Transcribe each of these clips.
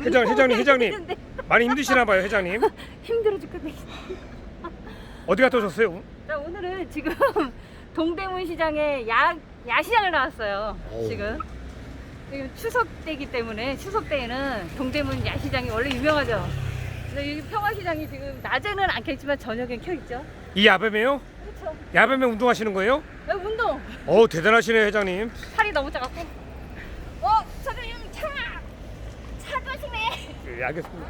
회장 회장님 회장님. 많이 힘드시나 봐요 회장님. 힘들어 죽겠네. 어디 갔다 오셨어요? 자 오늘은 지금 동대문 시장에 야 야시장을 나왔어요. 오. 지금 지금 추석 때기 때문에 추석 때에는 동대문 야시장이 원래 유명하죠. 근데 여기 평화시장이 지금 낮에는 안 켜있지만 저녁엔 켜 있죠. 이 야밤에요? 그렇죠. 야밤에 운동하시는 거예요? 여기 운동. 어 대단하시네요 회장님. 팔이 너무 작았고. 어, 사장님 차! 차 가시네. 예 알겠습니다.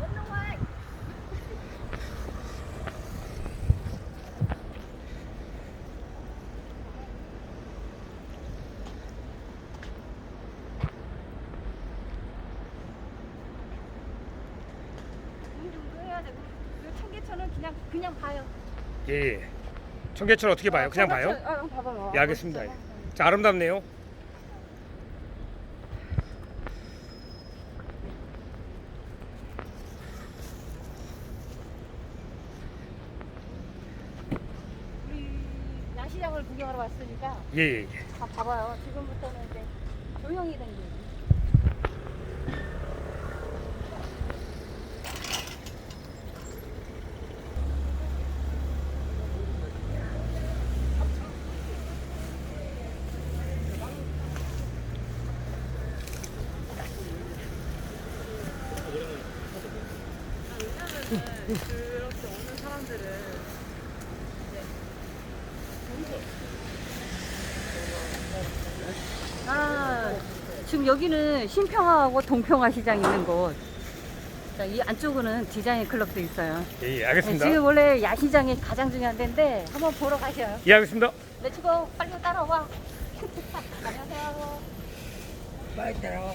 운동 와. 운동해야 되고. 이 청계천은 그냥 그냥 봐요. 예. 예. 청계천 어떻게 봐요? 그냥 봐요? 청계천, 아, 봐봐요. 예 알겠습니다. 멋있잖아. 자 아름답네요. 우리 야시장을 구경하러 왔으니까 예 예. 다 봐봐요. 지금부터는 이제 조용히 댕기고. 그렇게 오는 사람들은 아, 지금 여기는 신평화하고 동평화 시장 있는 곳. 자, 이 안쪽으로는 디자인 클럽도 있어요. 예, 예 네, 알겠습니다. 지금 원래 야시장이 가장 중요한 데인데 한번 보러 가셔요. 예 알겠습니다. 렛츠고 빨리 따라와. 안녕하세요. 빨리 따라와.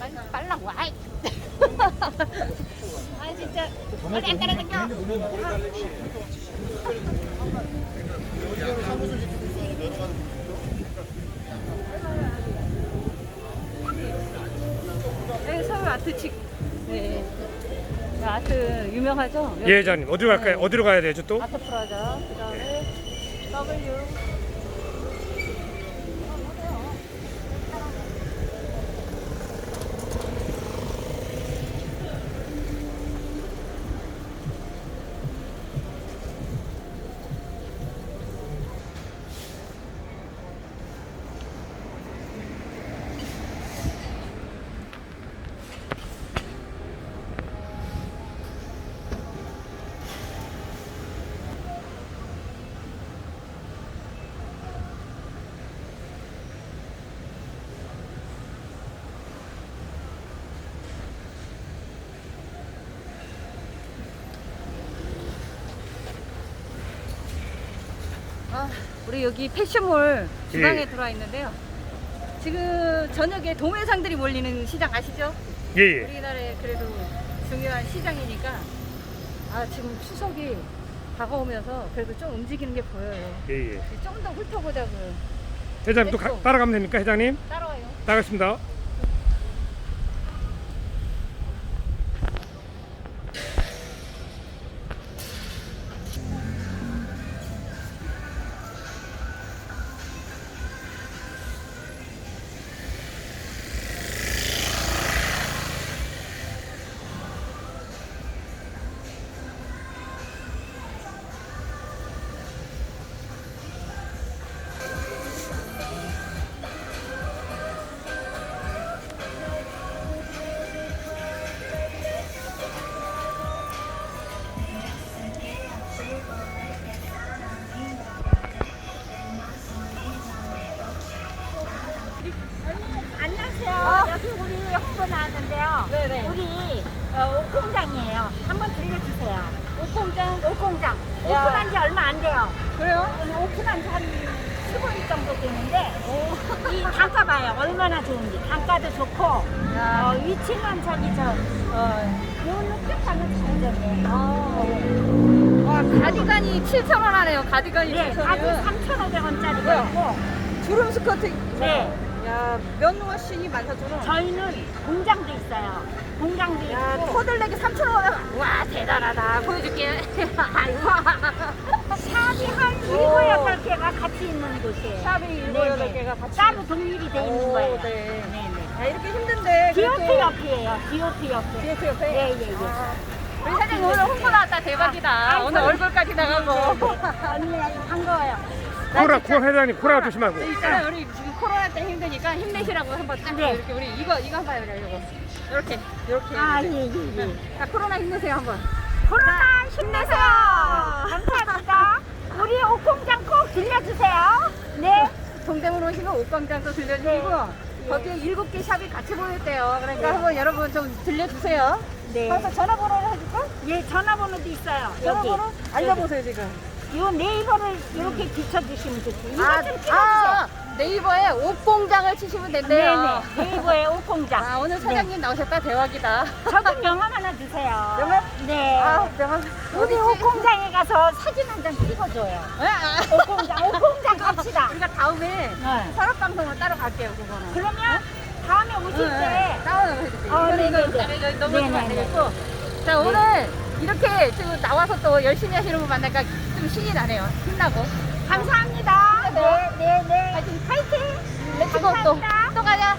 빨리 빨랑 와. 아 진짜 빨리 안 따라다녀. 네, 서울 아트 직. 네. 네, 아트 유명하죠? 예 회장님 어디로 갈까요? 네. 어디로 가야 되죠 또? 아트 프라자. 그 다음에 W. 아, 우리 여기 패션몰 주방에 예. 들어와 있는데요. 지금 저녁에 도매상들이 몰리는 시장 아시죠? 예 예. 우리나라의 그래도 중요한 시장이니까 아 지금 추석이 다가오면서 그래도 좀 움직이는 게 보여요. 예 예. 좀 더 훑어보자고요. 회장님 또 가. 따라가면 됩니까 회장님? 따라와요. 나가겠습니다. 오픈한 지 얼마 안 돼요. 그래요? 오픈한 지 한 15일 정도 되는데 이 단가 봐요. 얼마나 좋은지. 단가도 좋고 야. 어, 위치는 저기 저 어, 요 높이 가는 장점이에요. 아. 와 가디건이 7천 원 하네요. 가디건이 네, 7천 가격 원. 3,500원짜리가 네. 있고 주름 스커트. 네. 야, 면 워싱이 14,000원. 저희는 공장도 있어요. 공장도 야, 있고 토들레기 3,000원. 와, 대단하다. 보여줄게. 아이고. 샵이 한 오. 일곱 여덟 개가 같이 있는 곳이에요. 샵이 일곱, 네네. 여덟 개가 같이 따로 독립이 돼 있는 오, 거예요. 네. 네네. 야, 이렇게 힘든데. 디오트 그래도- 옆이에요. 디오트 옆에. 디오트 옆에? 예, 예, 예. 우리 사장님 오늘 홍보 나왔다. 대박이다. 아, 오늘 네. 얼굴까지 나가고. 언니 반가워요. 코라 코 회장님 코라 조심하고. 네, 있잖아 우리 지금 코로나 때 힘드니까 힘내시라고 한번 딱 네. 이렇게 우리 이거 이거 한번 해보자 이거 이렇게 이렇게 아, 예. 예, 예. 자 코로나 힘내세요 한번 코로나 힘내세요. 감사합니다. 우리 옷공장 꼭 들려주세요. 네. 동대문 오시면 옷광장도 들려주시고 네. 거기에 일곱 개 샵이 같이 보였대요 그러니까 한번 여러분 좀 들려주세요 네. 가서 전화번호를 해줄까? 예, 전화번호도 있어요. 여기. 전화번호? 알려보세요 지금 요 네이버를 이렇게 비춰주시면 좋고. 이거 아, 좀 찍어주세요. 아, 네이버에 옷공장을 치시면 된대요 네네. 네이버의 옷공장. 아 오늘 사장님 나오셨다 대박이다 저도 명함 하나 주세요. 명함? 네. 아 내가 우리 옷공장에 가서 사진 한 장 찍어줘요. 아, 옷공장, 옷공장 갑시다. 우리가 다음에 네. 산업방송을 따로 갈게요, 그거는. 그러면 다음에 오실 때 따로 해주세요. 어, 이거는 네네네. 이거 따로 너무 좀안 네네네. 되겠고. 자, 오늘 이렇게 지금 나와서 또 열심히 하시는 분 만나니까 좀 신이 나네요. 힘나고. 감사합니다. 네, 네, 네. 파이팅! 파이팅! 렛츠고 또, 감사합니다. 또 가자.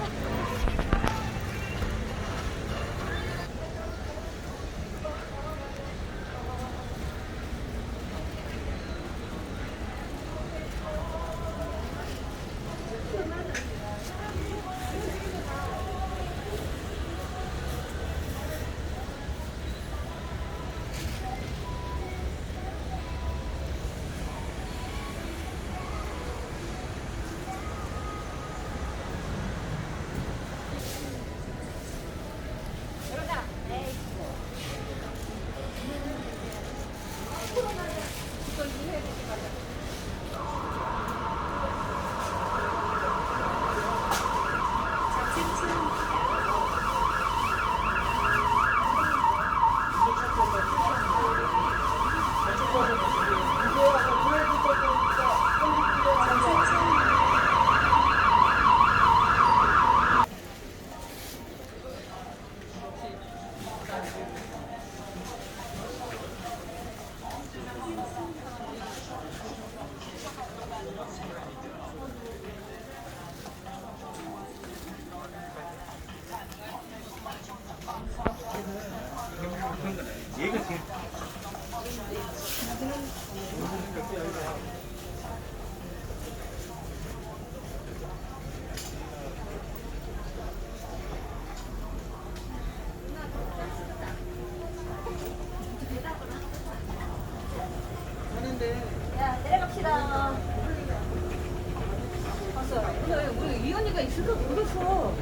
봤어. 근데 우리 이 언니가 있을까 모르겠어.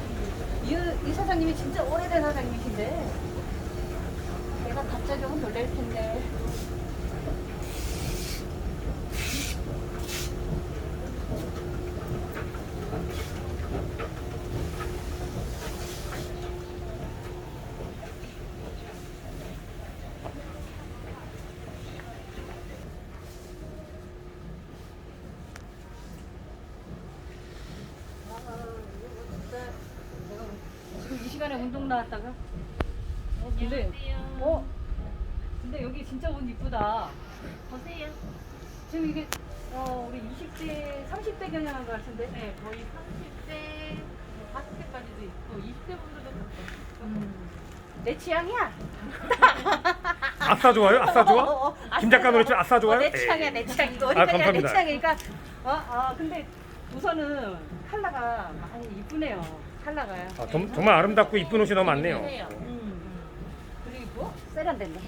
이, 이 사장님이 진짜 오래된 사장님이신데. 내가 갑자기 오면 놀랄 텐데. 이 시간에 운동 나왔다가? 어, 근데, 어? 근데 여기 진짜 옷 이쁘다. 보세요. 지금 이게, 어, 우리 20대, 30대 겨냥한 것 같은데? 네, 거의 30대, 40대까지도 있고 20대 분들도 있고. 음, 내 취향이야? 아싸 좋아요? 아싸 좋아? 어, 어, 아싸 김 작가 노래 중 좋아. 아싸 좋아요? 어, 내 취향이야, 내 취향. 이거 아, 내 감사합니다. 취향이니까. 어, 아, 근데 우선은 컬러가 많이 이쁘네요. 컬러가요. 아, 정, 정말 아름답고 이쁜 옷이 너무 많네요. 음. 그리고 세련됐네.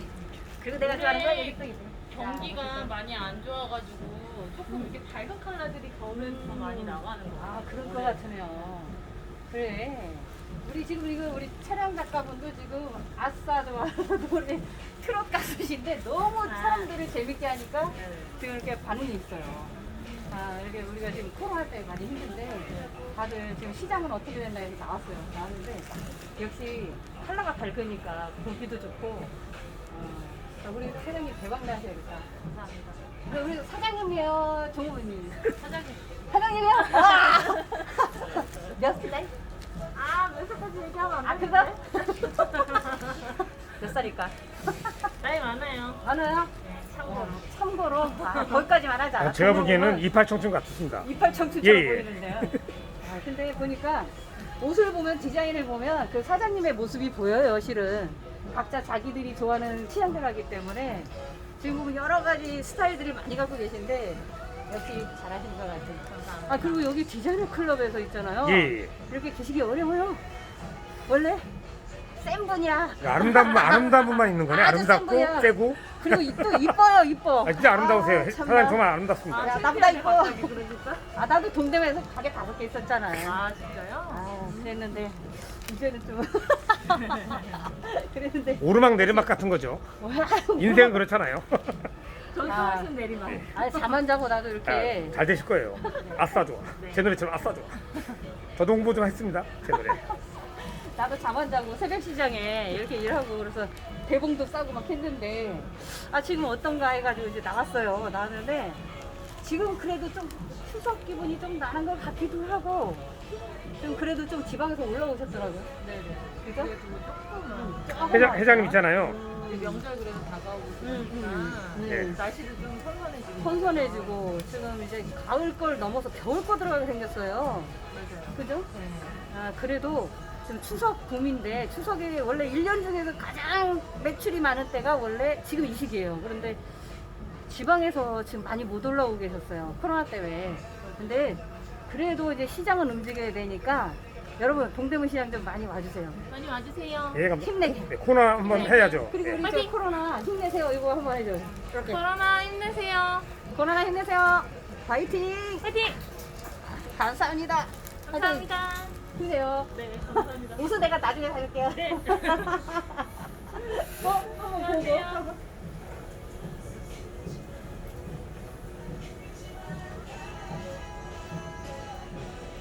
그리고 내가 좋아하는 거 여기 또 있네. 경기가 많이 안 좋아가지고 조금 이렇게 밝은 컬러들이 겨울에 더 많이 나가는 거 아. 그럴 것. 같으면. 그래. 우리 지금 이거 우리 촬영 작가분도 지금 아싸 좋아 노래 트롯 가수신데 너무 아. 사람들을 재밌게 하니까 네. 지금 이렇게 반응이 있어요. 아, 이렇게 우리가 지금 코로나 때문에 많이 힘든데 다들 지금 시장은 어떻게 된다 해서 나왔어요. 나왔는데 역시 한라가 밝으니까 보기도 좋고 어, 자, 우리 사장님 대박 나셔야겠다. 감사합니다. 우리 사장님이요, 종업원님. 사장님. 사장님이요? 아! 몇 살? 아, 몇 살까지 얘기하면 안 아, 되는데? 그거? 몇 살일까? 나이 많아요. 많아요? 보면 이팔 청춘 같으십니다. 이빨 청춘처럼 예, 예. 보이는데요. 아, 근데 보니까 옷을 보면 디자인을 보면 그 사장님의 모습이 보여요, 실은. 각자 자기들이 좋아하는 취향대로하기 때문에 지금 보면 여러 가지 스타일들을 많이 갖고 계신데 역시 잘하시는 것 같아요. 아 그리고 여기 디자이너 클럽에서 있잖아요. 예, 예. 이렇게 계시기 어려워요. 원래 센 분이야. 아름다운 분, 아름다운 분만 있는 거네. 아주 아름답고 센 세고. 그리고 이- 또 이뻐요, 이뻐. 아, 진짜 아름다우세요. 아, 참나. 사장님 정말 아름답습니다. 야, 나보다 이뻐. 아 나도 동대문에서 가게 다섯 개 있었잖아요. 아 진짜요? 아, 그랬는데 이제는 좀 그랬는데 오르막 내리막 같은 거죠. 인생은 그렇잖아요. 전통하신 내리막. 아, 잠안 자고 나도 이렇게 아, 잘 되실 거예요. 아싸 좋아. 제 노래처럼 아싸 좋아. 저도 홍보 좀 했습니다. 제 노래. 나도 잠 안 자고 새벽 시장에 이렇게 일하고 그래서 대봉도 싸고 막 했는데 아 지금 어떤가 해가지고 이제 나왔어요. 나왔는데 지금 그래도 좀 추석 기분이 좀 나는 것 같기도 하고 좀 그래도 좀 지방에서 올라오셨더라고요. 네네. 그죠? 조금은 조금 회장, 왔어요. 회장님 있잖아요. 이제 명절 그래도 다가오고 음, 있으니까 음, 네. 음. 날씨도 좀 선선해지고 선선해지고 지금 이제 가을 걸 넘어서 겨울 거 들어가게 생겼어요. 맞아요. 그죠? 네. 아, 그래도 지금 추석 봄인데 추석이 원래 1년 중에서 가장 매출이 많은 때가 원래 지금 이 시기예요. 그런데 지방에서 지금 많이 못 올라오고 계셨어요. 코로나 때문에. 근데 그래도 이제 시장은 움직여야 되니까 여러분 동대문 시장 좀 많이 와주세요. 많이 와주세요. 예, 감 힘내게. 네, 코너 한번 해야죠. 그리고 우리 저 화이팅! 코로나 힘내세요. 이거 한번 해줘요. 이렇게. 코로나 힘내세요. 코로나 힘내세요. 파이팅! 화이팅! 감사합니다. 감사합니다. 힘내세요. 네, 감사합니다. 옷은 내가 나중에 사줄게요. 네. 어, 한번 보고. 안녕하세요.